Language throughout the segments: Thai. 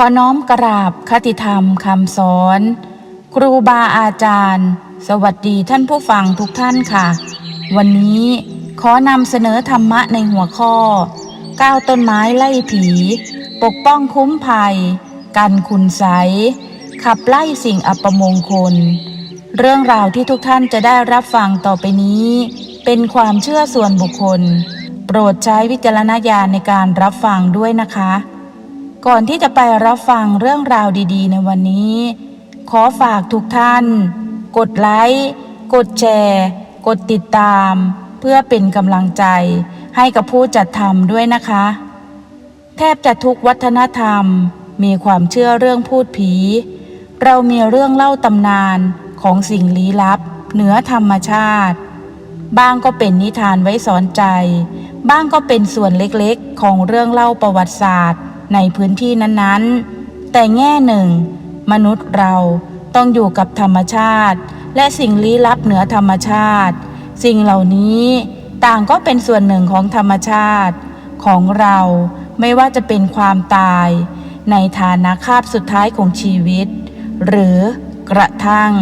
ขอน้อมกราบคติธรรมคำสอน ครูบาอาจารย์ สวัสดีท่านผู้ฟังทุกท่านค่ะ วันนี้ขอนำเสนอธรรมะในหัวข้อก้าวต้นไม้ไล่ผี ปกป้องคุ้มภัย กันคุณใสขับไล่สิ่งอัปมงคล เรื่องราวที่ทุกท่านจะได้รับฟังต่อไปนี้ เป็นความเชื่อส่วนบุคคล โปรดใช้วิจารณญาณในการรับฟังด้วยนะคะ ก่อนที่จะไปรับฟังเรื่องราวดีๆ ในวันนี้ ขอฝากทุกท่าน กดไลค์ กดแชร์ กดติดตาม เพื่อเป็นกำลังใจ ให้กับผู้จัดทำด้วยนะคะ แทบจะทุกวัฒนธรรม มีความเชื่อเรื่องพูดผี เรามีเรื่องเล่าตำนานของสิ่งลี้ลับ เหนือธรรมชาติ บ้างก็เป็นนิทานไว้สอนใจ บ้างก็เป็นส่วนเล็กๆ ของเรื่องเล่าประวัติศาสตร์ ในพื้นที่นั้นๆ แต่แง่หนึ่ง มนุษย์เราต้องอยู่กับธรรมชาติ และสิ่งลี้ลับเหนือธรรมชาติ สิ่งเหล่านี้ต่างก็เป็นส่วนหนึ่งของธรรมชาติ ของเราไม่ว่าจะเป็นความตาย ในฐานะคาบสุดท้ายของชีวิต หรือกระทั่ง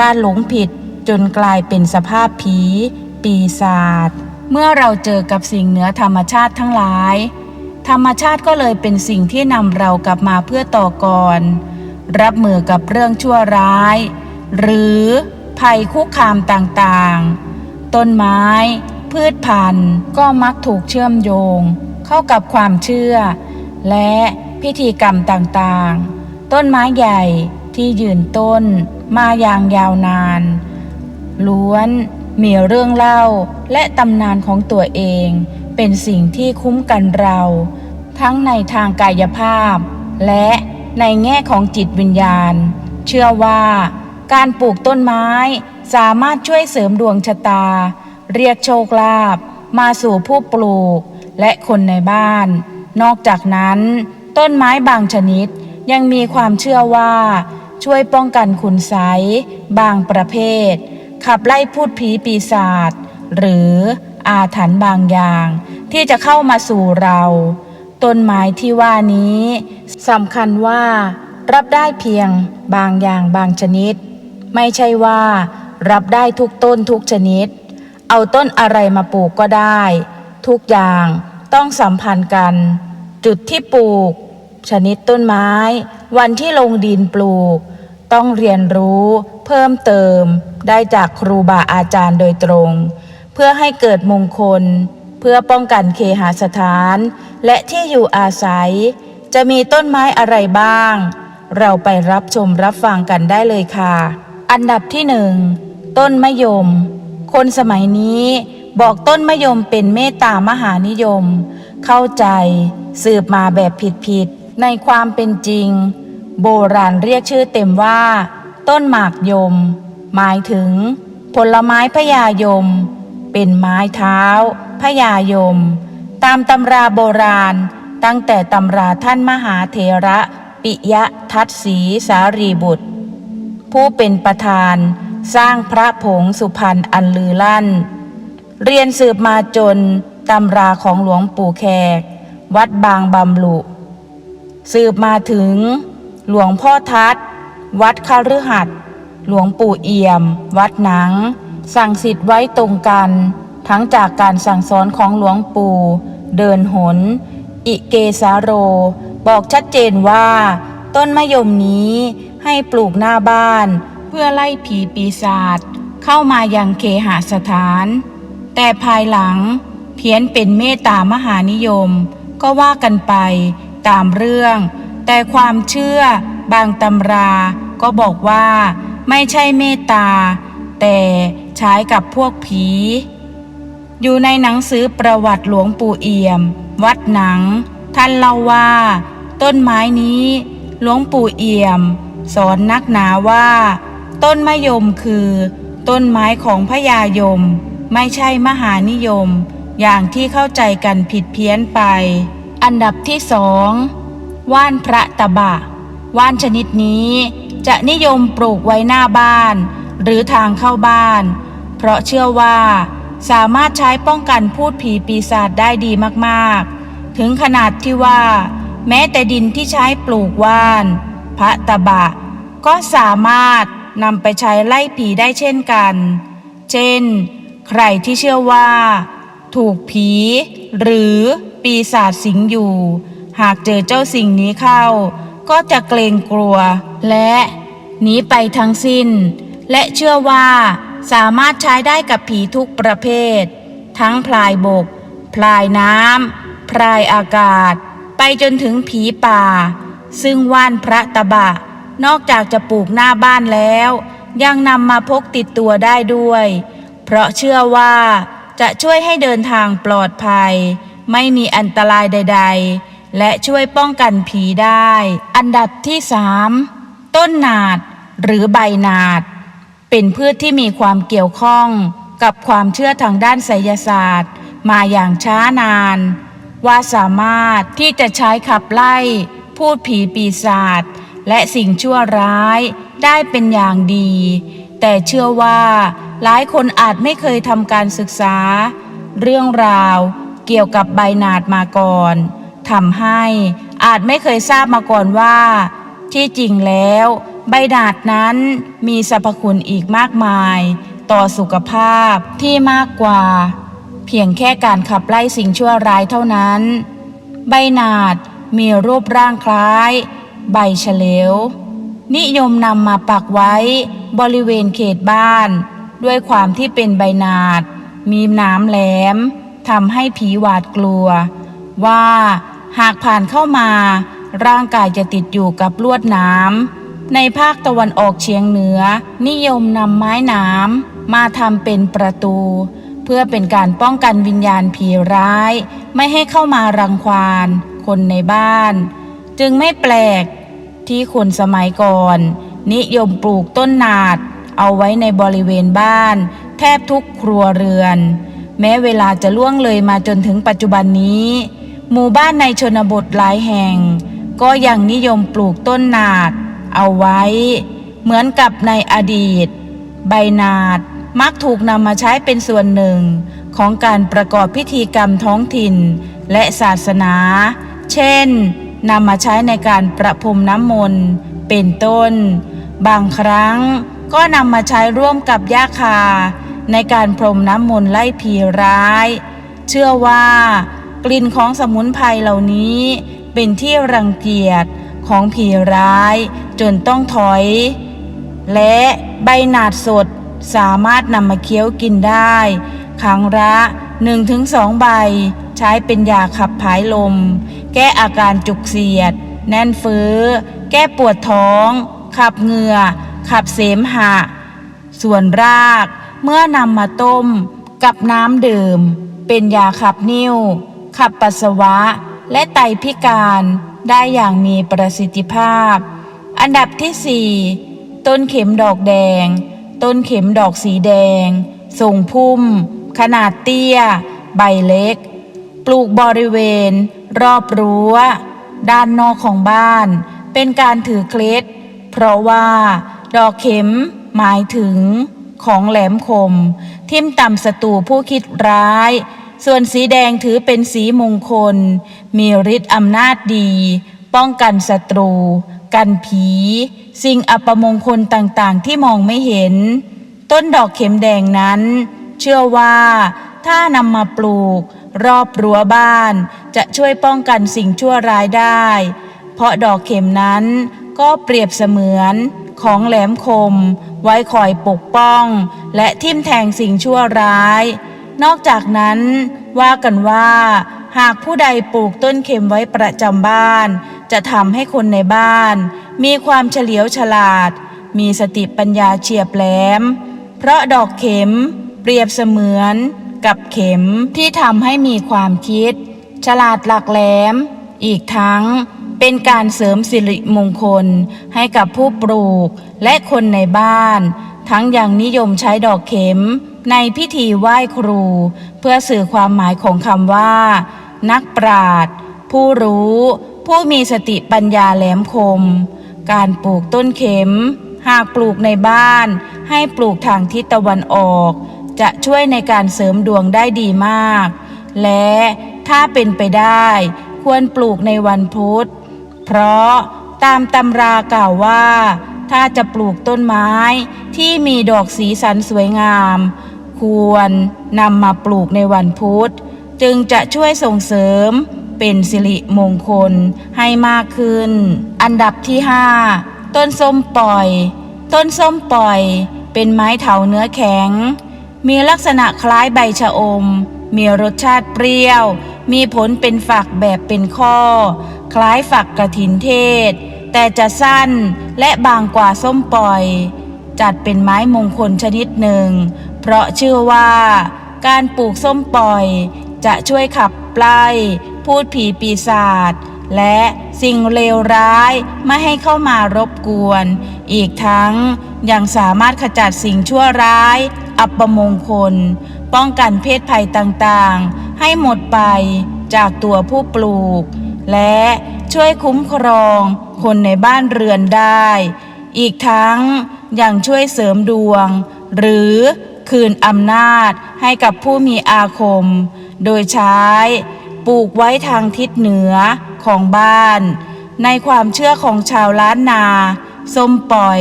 การหลงผิดจนกลายเป็นสภาพผี ปีศาจเมื่อเราเจอกับสิ่งเหนือธรรมชาติทั้งหลาย ธรรมชาติก็เลยเป็นสิ่งที่นำเรากลับมาเพื่อต่อกร รับมือกับเรื่องชั่วร้าย หรือภัยคุกคามต่างๆ ต้นไม้ พืชพันธุ์ก็มักถูกเชื่อมโยง เข้ากับความเชื่อ และพิธีกรรมต่างๆ ต้นไม้ใหญ่ที่ยืนต้นมาอย่างยาวนาน ล้วนมีเรื่องเล่าและตำนานของตัวเอง เป็นสิ่งที่คุ้มกันเรา ทั้งในทางกายภาพ และในแง่ของจิตวิญญาณ เชื่อว่าการปลูกต้นไม้สามารถช่วยเสริมดวงชะตา เรียกโชคลาภมาสู่ผู้ปลูกและคนในบ้าน นอกจากนั้น ต้นไม้บางชนิดยังมีความเชื่อว่า ช่วยป้องกันคุณไสยบางประเภท ขับไล่พูดผีปีศาจหรือ อาถรรพ์บางอย่าง ที่จะเข้ามาสู่เรา ต้นไม้ที่ว่านี้สำคัญว่า รับได้เพียงบางอย่างบางชนิด ไม่ใช่ว่า รับได้ทุกต้นทุกชนิด เอาต้นอะไรมาปลูกก็ได้ ทุกอย่างต้องสัมพันธ์กัน จุดที่ปลูก ชนิดต้นไม้ วันที่ลงดินปลูก ต้องเรียนรู้เพิ่มเติมได้จากครูบาอาจารย์โดยตรง เพื่อให้เกิดมงคล เพื่อป้องกันเคหสถาน และที่อยู่อาศัย จะมีต้นไม้อะไรบ้าง เราไปรับชมรับฟังกันได้เลยค่ะ อันดับที่หนึ่งต้นมะยม คนสมัยนี้บอกต้นมะยมเป็นเมตตามหานิยม เข้าใจ สืบมาแบบผิดๆในความเป็นจริง โบราณเรียกชื่อเต็มว่า ต้นหมากยม หมายถึง ผลไม้พญายม เป็นไม้เท้าพญายม ตามตำราโบราณ ตั้งแต่ตำราท่านมหาเถระ ปิยะทัตสีสารีบุตร ผู้เป็นประธานสร้างพระผงสุพรรณอันลือลั่น เรียนสืบมาจนตำราของหลวงปู่แขก วัดบางบำลุ สืบมาถึง หลวงพ่อทัตวัดคฤหัสหลวงปู่เอี่ยม วัดหนัง สั่งสิทธิ์ไว้ตรงกัน ทั้งจากการสั่งสอนของหลวงปู่ เดินหน อิเกสาโร บอกชัดเจนว่า ต้นมะยมนี้ให้ปลูกหน้าบ้าน เพื่อไล่ผีปีศาจเข้ามายังเคหสถาน แต่ภายหลังเพี้ยนเป็นเมตตามหานิยม ก็ว่ากันไปตามเรื่อง แต่ความเชื่อบางตำราก็บอกว่า ไม่ใช่เมตตา แต่ ใช้กับพวกผี อยู่ในหนังสือประวัติหลวงปู่เอี่ยม วัดหนัง ท่านเล่าว่า ต้นไม้นี้ หลวงปู่เอี่ยม สอนนักหนาว่า ต้นมะยมคือ ต้นไม้ของพญายม ไม่ใช่มหานิยม อย่างที่เข้าใจกันผิดเพี้ยนไป อันดับที่สองว่านพระตะบะ ว่านชนิดนี้จะนิยมปลูกไว้หน้าบ้าน หรือทางเข้าบ้าน เพราะเชื่อว่าสามารถใช้ป้องกันพูดผีปีศาจได้ดีมากๆ ถึงขนาดที่ว่า แม้แต่ดินที่ใช้ปลูกว่าน พระตะบะ ก็สามารถนำไปใช้ไล่ผีได้เช่นกัน เช่น ใครที่เชื่อว่า ถูกผี หรือปีศาจสิงอยู่ หากเจอเจ้าสิ่งนี้เข้า ก็จะเกรงกลัว และหนีไปทั้งสิ้น และเชื่อว่า สามารถใช้ได้กับผีทุกประเภท ทั้งพลายบก พลายน้ำพลายอากาศ ไปจนถึงผีป่า ซึ่งว่านพระตะบะ นอกจากจะปลูกหน้าบ้านแล้ว ยังนำมาพกติดตัวได้ด้วย เพราะเชื่อว่าจะช่วยให้เดินทางปลอดภัย ไม่มีอันตรายใด ๆ และช่วยป้องกันผีได้ อันดับที่สามต้นนาดหรือใบนาด เป็นพืชที่มีความเกี่ยวข้องกับความเชื่อทางด้านไสยศาสตร์ มาอย่างช้านาน ว่าสามารถที่จะใช้ขับไล่ พูดผีปีศาจและสิ่งชั่วร้ายได้เป็นอย่างดี แต่เชื่อว่าหลายคนอาจไม่เคยทำการศึกษา เรื่องราวเกี่ยวกับใบนาดมาก่อนทำให้อาจไม่เคยทราบมาก่อนว่า ที่จริงแล้ว ใบดาดนั้นมีสรรพคุณอีกมากมาย ต่อสุขภาพที่มากกว่า เพียงแค่การขับไล่สิ่งชั่วร้ายเท่านั้น ใบนาดมีรูปร่างคล้าย ใบเฉลว นิยมนำมาปักไว้บริเวณเขตบ้าน ด้วยความที่เป็นใบนาด มีน้ำแหลมทำให้ผีหวาดกลัว ว่าหากผ่านเข้ามา ร่างกายจะติดอยู่กับลวดน้ำ ในภาคตะวันออกเฉียงเหนือ นิยมนำไม้หน้ำมาทำเป็นประตู เพื่อเป็นการป้องกันวิญญาณผีร้าย ไม่ให้เข้ามารังควานคนในบ้าน จึงไม่แปลกที่คนสมัยก่อน นิยมปลูกต้นนาด เอาไว้ในบริเวณบ้าน แทบทุกครัวเรือน แม้เวลาจะล่วงเลยมาจนถึงปัจจุบันนี้ หมู่บ้านในชนบทหลายแห่ง ก็ยังนิยมปลูกต้นนาด เอาไว้ เหมือนกับในอดีต ใบนาดมักถูกนำมาใช้เป็นส่วนหนึ่งของการประกอบพิธีกรรมท้องถิ่นและศาสนา เช่นนำมาใช้ในการประพรมน้ำมนต์เป็นต้น บางครั้งก็นำมาใช้ร่วมกับยาคา ในการพรมน้ำมนต์ไล่ผีร้าย เชื่อว่ากลิ่นของสมุนไพรเหล่านี้เป็นที่รังเกียจ ของผีร้ายจนต้องถอย และใบหนาดสดสามารถนำมาเคี้ยวกินได้ ครั้งละ1-2 ใบ ใช้เป็นยาขับผายลม แก้อาการจุกเสียด แน่นเฟื้อ แก้ปวดท้อง ขับเหงื่อ ขับเสมหะ ส่วนรากเมื่อนำมาต้มกับน้ำดื่ม เป็นยาขับนิ่ว ขับปัสสาวะ และไตพิการ ได้อย่างมีประสิทธิภาพ อันดับที่สี่ต้นเข็มดอกแดง ต้นเข็มดอกสีแดง ทรงพุ่ม ขนาดเตี้ย ใบเล็ก ปลูกบริเวณ รอบรั้ว ด้านนอกของบ้าน เป็นการถือเคล็ด เพราะว่า ดอกเข็มหมายถึงของแหลมคม ทิ่มต่ำศัตรูผู้คิดร้าย ส่วนสีแดงถือเป็นสีมงคล มีฤทธิ์อำนาจดี ป้องกันศัตรู กันผี สิ่งอัปมงคลต่างๆ ที่มองไม่เห็น ต้นดอกเข็มแดงนั้น เชื่อว่าถ้านำมาปลูก รอบรั้วบ้าน จะช่วยป้องกันสิ่งชั่วร้ายได้ เพราะดอกเข็มนั้นก็เปรียบเสมือนของแหลมคม ไว้คอยปกป้อง และทิ่มแทงสิ่งชั่วร้าย นอกจากนั้น ว่ากันว่า หากผู้ใดปลูกต้นเข็มไว้ประจำบ้าน จะทำให้คนในบ้าน มีความเฉลียวฉลาด มีสติปัญญาเฉียบแหลม เพราะดอกเข็ม เปรียบเสมือนกับเข็มที่ทำให้มีความคิด ฉลาดหลักแหลม อีกทั้งเป็นการเสริมสิริมงคลให้กับผู้ปลูกและคนในบ้าน ทั้งยังนิยมใช้ดอกเข็ม ในพิธีไหว้ครู เพื่อสื่อความหมายของคำว่า นักปราชญ์ผู้รู้ ผู้มีสติปัญญาแหลมคม การปลูกต้นเข็ม หากปลูกในบ้าน ให้ปลูกทางทิศตะวันออก จะช่วยในการเสริมดวงได้ดีมาก และถ้าเป็นไปได้ ควรปลูกในวันพุธ เพราะตามตำรากล่าวว่า ถ้าจะปลูกต้นไม้ที่มีดอกสีสันสวยงาม ควรนำมาปลูกในวันพุธ จึงจะช่วยส่งเสริมเป็นสิริมงคลให้มากขึ้น อันดับที่ 5 ต้นส้มปล่อย ต้นส้มปล่อย เป็นไม้เถาเนื้อแข็ง มีลักษณะคล้ายใบชะอม มีรสชาติเปรี้ยว มีผลเป็นฝักแบบเป็นข้อ คล้ายฝักกระถินเทศ แต่จะสั้นและบางกว่าส้มปล่อย จัดเป็นไม้มงคลชนิดหนึ่ง เพราะเชื่อว่า การปลูกส้มปล่อย จะช่วยขับไล่พูดผีปีศาจและสิ่งเลวร้ายไม่ให้เข้ามารบกวน อีกทั้งยังสามารถขจัดสิ่งชั่วร้าย อัปมงคล ป้องกันเพศภัยต่างๆ ให้หมดไปจากตัวผู้ปลูก และช่วยคุ้มครองคนในบ้านเรือนได้ อีกทั้งยังช่วยเสริมดวง หรือ คืนอำนาจให้กับผู้มีอาคม โดยใช้ปลูกไว้ทางทิศเหนือของบ้าน ในความเชื่อของชาวล้านนา ส้มปล่อย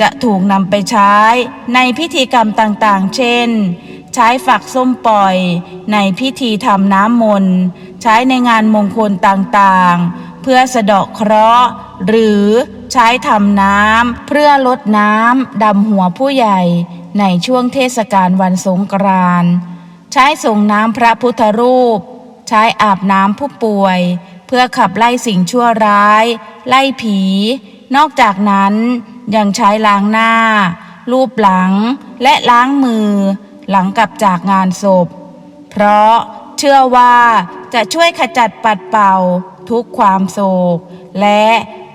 จะถูกนำไปใช้ในพิธีกรรมต่างๆ เช่น ใช้ฝักส้มปล่อย ในพิธีทำน้ำมนต์ ใช้ในงานมงคลต่างๆ เพื่อสะเดาะเคราะห์ หรือใช้ทำน้ำเพื่อลดน้ำดำหัวผู้ใหญ่ ในช่วงเทศกาลวันสงกรานต์ใช้ส่งน้ำพระพุทธรูป ใช้อาบน้ำผู้ป่วย เพื่อขับไล่สิ่งชั่วร้าย ไล่ผี นอกจากนั้นยังใช้ล้างหน้า รูปหลังและล้างมือ หลังกลับจากงานศพ เพราะเชื่อว่าจะช่วยขจัดปัดเป่าทุกความโศก และ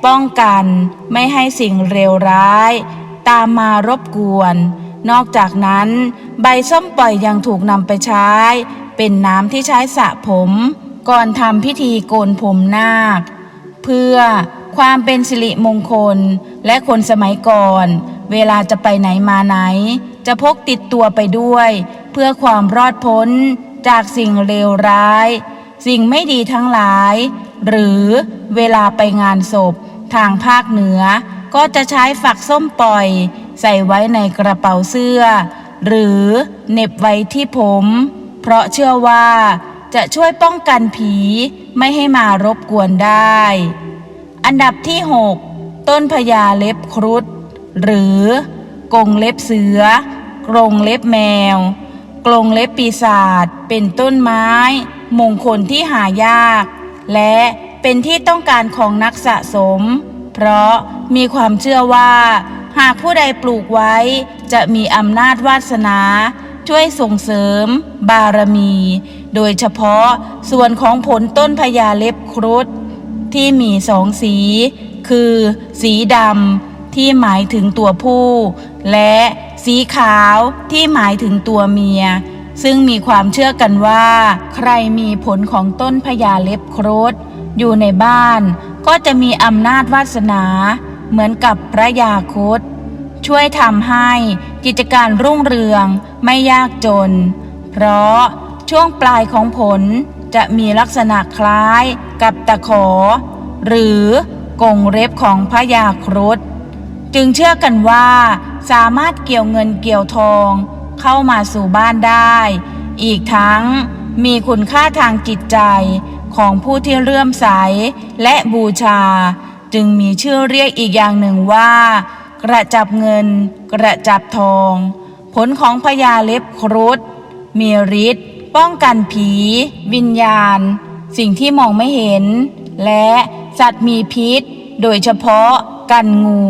ป้องกันไม่ให้สิ่งเลวร้าย ตามมารบกวน นอกจากนั้น ใบส้มปล่อยยังถูกนำไปใช้ เป็นน้ำที่ใช้สระผม ก่อนทำพิธีโกนผมนาค เพื่อความเป็นสิริมงคล และคนสมัยก่อน เวลาจะไปไหนมาไหน จะพกติดตัวไปด้วย เพื่อความรอดพ้นจากสิ่งเลวร้าย สิ่งไม่ดีทั้งหลาย หรือเวลาไปงานศพ ทางภาคเหนือก็จะใช้ฝักส้มปล่อย ใส่ไว้ในกระเป๋าเสื้อ หรือเน็บไว้ที่ผม เพราะเชื่อว่าจะช่วยป้องกันผีไม่ให้มารบกวนได้ อันดับที่ 6 ต้นพญาเล็บครุฑหรือกรงเล็บเสือกรงเล็บแมว กรงเล็บปีศาจเป็นต้นไม้ มงคลที่หายาก และเป็นที่ต้องการของนักสะสม เพราะมีความเชื่อว่า หากผู้ใดปลูกไว้จะมีอำนาจวาสนา ช่วยส่งเสริม บารมี โดยเฉพาะส่วนของผลต้นพญาเล็บครุฑที่มีสองสี คือ สีดำที่หมายถึงตัวผู้ และสีขาวที่หมายถึงตัวเมีย ซึ่งมีความเชื่อกันว่า ใครมีผลของต้นพญาเล็บครุฑอยู่ในบ้าน ก็จะมีอำนาจวาสนา เหมือนกับพระยาครุฑช่วยทำให้กิจการรุ่งเรืองไม่ยากจน เพราะช่วงปลายของผลจะมีลักษณะคล้ายกับตะขอ หรือกงเล็บของพระยาครุฑจึงเชื่อกันว่าสามารถเกี่ยวเงินเกี่ยวทองเข้ามาสู่บ้านได้ อีกทั้งมีคุณค่าทางจิตใจของผู้ที่เลื่อมใสและบูชา จึงมีชื่อเรียกอีกอย่างหนึ่งว่า กระจับเงิน กระจับทอง ผลของพญาเล็บครุฑมีฤทธิ์ป้องกันผี วิญญาณ สิ่งที่มองไม่เห็น และสัตว์มีพิษ โดยเฉพาะกันงู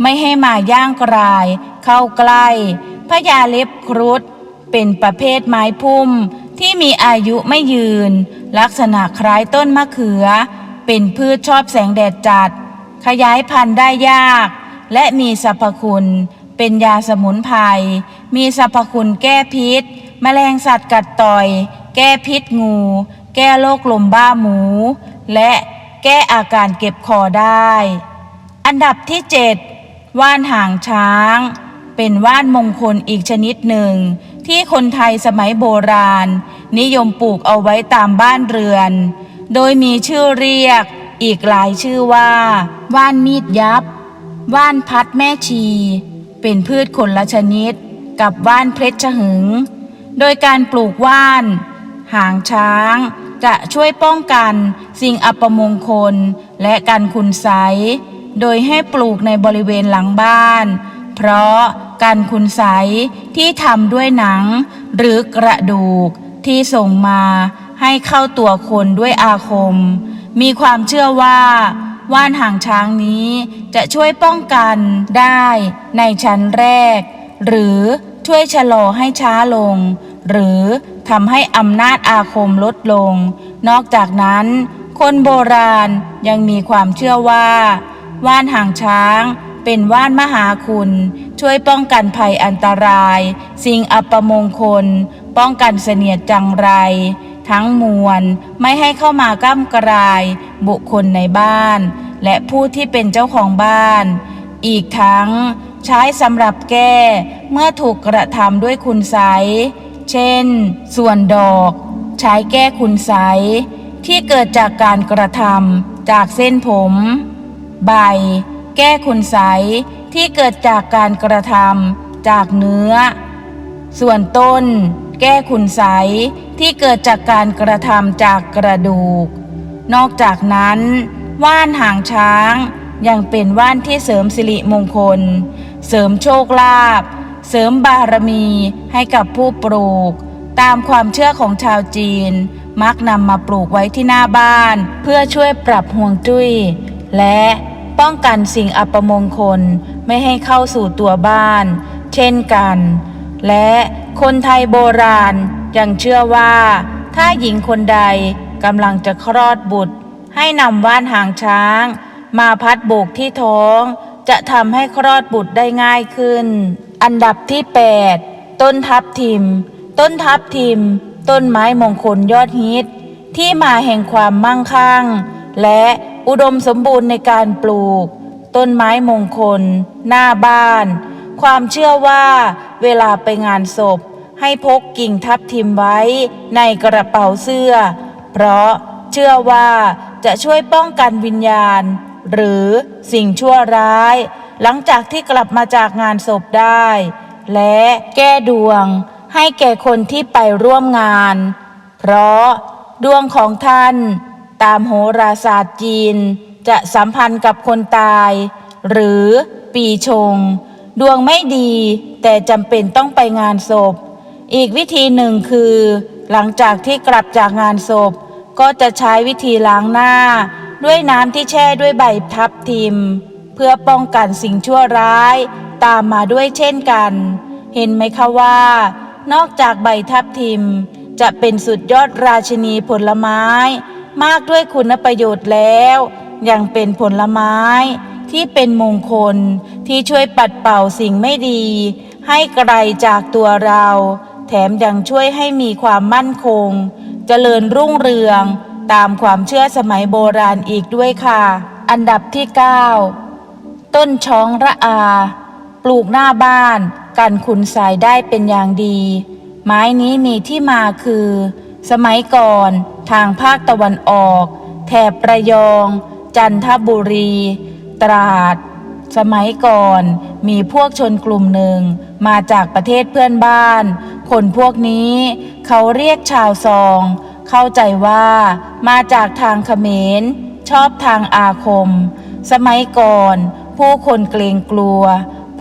ไม่ให้มาย่างกราย เข้าใกล้พญาเล็บครุฑเป็นประเภทไม้พุ่มที่มีอายุไม่ยืน ลักษณะคล้ายต้นมะเขือ เป็นพืชชอบแสงแดดจัด ขยายพันธุ์ได้ยาก และมีสรรพคุณเป็นยาสมุนไพร มีสรรพคุณแก้พิษ แมลงสัตว์กัดต่อย แก้พิษงู แก้โรคลมบ้าหมู และแก้อาการเก็บคอได้ อันดับที่ 7 ว่านหางช้าง เป็นว่านมงคลอีกชนิดหนึ่ง ที่คนไทยสมัยโบราณ นิยมปลูกเอาไว้ตามบ้านเรือน โดยมีชื่อเรียก อีกหลายชื่อว่า ว่านมีดยับ ว่านพัดแม่ชี เป็นพืชคนละชนิด กับว่านเพชรหึง โดยการปลูกว่าน หางช้าง จะช่วยป้องกันสิ่งอัปมงคล และการคุณไสโดยให้ปลูกในบริเวณหลังบ้าน เพราะการคุณไสที่ทำด้วยหนัง หรือกระดูกที่ส่งมาให้เข้าตัวคนด้วยอาคม มีความเชื่อว่าว่านหางช้างนี้จะช่วยป้องกันได้ในชั้นแรก หรือช่วยชะลอให้ช้าลง หรือทำให้อำนาจอาคมลดลง นอกจากนั้น คนโบราณยังมีความเชื่อว่า ว่านหางช้างเป็นว่านมหาคุณ ช่วยป้องกันภัยอันตราย สิ่งอัปมงคล ป้องกันเสนียดจังไร ทั้งมวลไม่ให้เข้ามาก้ำกรายบุคคลในบ้าน และผู้ที่เป็นเจ้าของบ้าน อีกทั้งใช้สำหรับแก้เมื่อถูกกระทำด้วยคุณไสเช่น ส่วนดอก ใช้แก้คุณไสที่เกิดจากการกระทำจากเส้นผม ใบ แก้คุณไสที่เกิดจากการกระทำจากเนื้อ ส่วนต้น แก้คุณไสยที่เกิดจากการกระทำจากกระดูก นอกจากนั้น ว่านหางช้างยังเป็นว่านที่เสริมสิริมงคล เสริมโชคลาภเสริมบารมีให้กับผู้ปลูก ตามความเชื่อของชาวจีน มักนำมาปลูกไว้ที่หน้าบ้าน เพื่อช่วยปรับห่วงจุ้ย และป้องกันสิ่งอัปมงคลไม่ให้เข้าสู่ตัวบ้าน เช่นกัน และคนไทยโบราณยังเชื่อว่า ถ้าหญิงคนใดกำลังจะคลอดบุตร ให้นำว่านหางช้าง มาพัดโบกที่ท้อง จะทำให้คลอดบุตรได้ง่ายขึ้น อันดับที่ 8 ต้นทับทิม ต้นทับทิม ต้นไม้มงคลยอดฮิต ที่มาแห่งความมั่งคั่ง และอุดมสมบูรณ์ในการปลูก ต้นไม้มงคล หน้าบ้าน ความเชื่อว่า เวลาไปงานศพ ให้พกกิ่งทับทิมไว้ในกระเป๋าเสื้อ เพราะเชื่อว่าจะช่วยป้องกันวิญญาณ หรือสิ่งชั่วร้าย หลังจากที่กลับมาจากงานศพได้ และแก้ดวงให้แก่คนที่ไปร่วมงาน เพราะดวงของท่านตามโหราศาสตร์จีน จะสัมพันธ์กับคนตาย หรือปีชง ดวงไม่ดีแต่จำเป็นต้องไปงานศพ อีกวิธีหนึ่งคือ หลังจากที่กลับจากงานศพ ก็จะใช้วิธีล้างหน้า ด้วยน้ำที่แช่ด้วยใบทับทิม เพื่อป้องกันสิ่งชั่วร้าย ตามมาด้วยเช่นกัน เห็นไหมคะว่า นอกจากใบทับทิม จะเป็นสุดยอดราชินีผลไม้ มากด้วยคุณประโยชน์แล้ว ยังเป็นผลไม้ ที่เป็นมงคลที่ช่วยปัดเป่าสิ่งไม่ดี ให้ไกลจากตัวเรา แถมยังช่วยให้มีความมั่นคง เจริญรุ่งเรือง ตามความเชื่อสมัยโบราณอีกด้วยค่ะ อันดับที่ 9 ต้นช้องระอา ปลูกหน้าบ้าน กันคุณสายได้เป็นอย่างดี ไม้นี้มีที่มาคือ สมัยก่อนทางภาคตะวันออก แถบระยอง จันทบุรี ตราด สมัยก่อนมีพวกชนกลุ่มหนึ่งมาจากประเทศเพื่อนบ้าน คนพวกนี้เขาเรียกชาวซอง เข้าใจว่ามาจากทางเขมร ชอบทางอาคม สมัยก่อน ผู้คนเกรงกลัว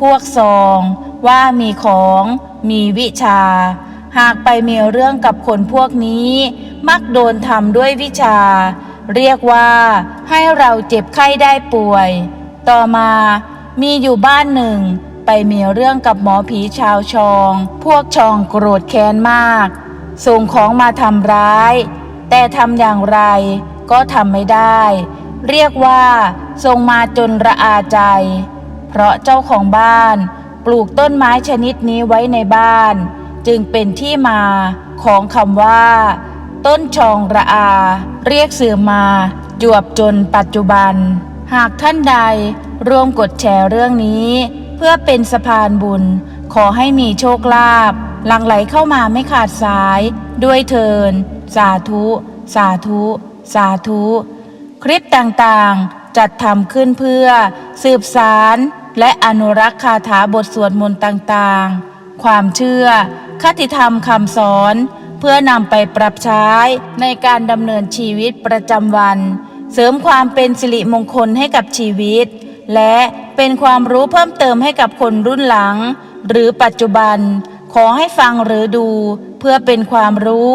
พวกซองว่ามีของมีวิชา หากไปมีเรื่องกับคนพวกนี้ มักโดนทำด้วยวิชา เรียกว่า ให้เราเจ็บไข้ได้ป่วย ต่อมามีอยู่บ้านหนึ่ง ไปมีเรื่องกับหมอผีชาวชอง พวกชองโกรธแค้นมาก ส่งของมาทำร้าย แต่ทำอย่างไรก็ทำไม่ได้ เรียกว่าส่งมาจนระอาใจ เพราะเจ้าของบ้านปลูกต้นไม้ชนิดนี้ไว้ในบ้าน จึงเป็นที่มาของคำว่า ต้นชองระอา เรียกเสือมา จวบจนปัจจุบัน หากท่านใดร่วมกดแชร์เรื่องนี้ เพื่อเป็นสะพานบุญ ขอให้มีโชคลาภหลั่งไหลเข้ามาไม่ขาดสาย ด้วยเทิน สาธุ สาธุ สาธุ คลิปต่างๆ จัดทำขึ้นเพื่อ สืบสาร และอนุรักษ์คาถาบทสวดมนต์ต่างๆ ความเชื่อ คติธรรมคำสอน เพื่อนำไปปรับใช้ในการดำเนินชีวิตประจำวัน เสริมความเป็นสิริมงคลให้กับชีวิต และเป็นความรู้เพิ่มเติมให้กับคนรุ่นหลัง หรือปัจจุบัน ขอให้ฟังหรือดู เพื่อเป็นความรู้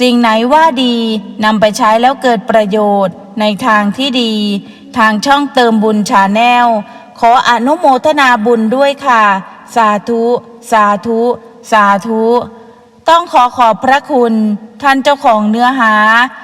สิ่งไหนว่าดีนำไปใช้แล้วเกิดประโยชน์ ในทางที่ดี ทางช่องเติมบุญชาแนลขออนุโมทนาบุญด้วยค่ะ สาธุ สาธุ สาธุ ต้องขอขอบพระคุณ ท่านเจ้าของเนื้อหา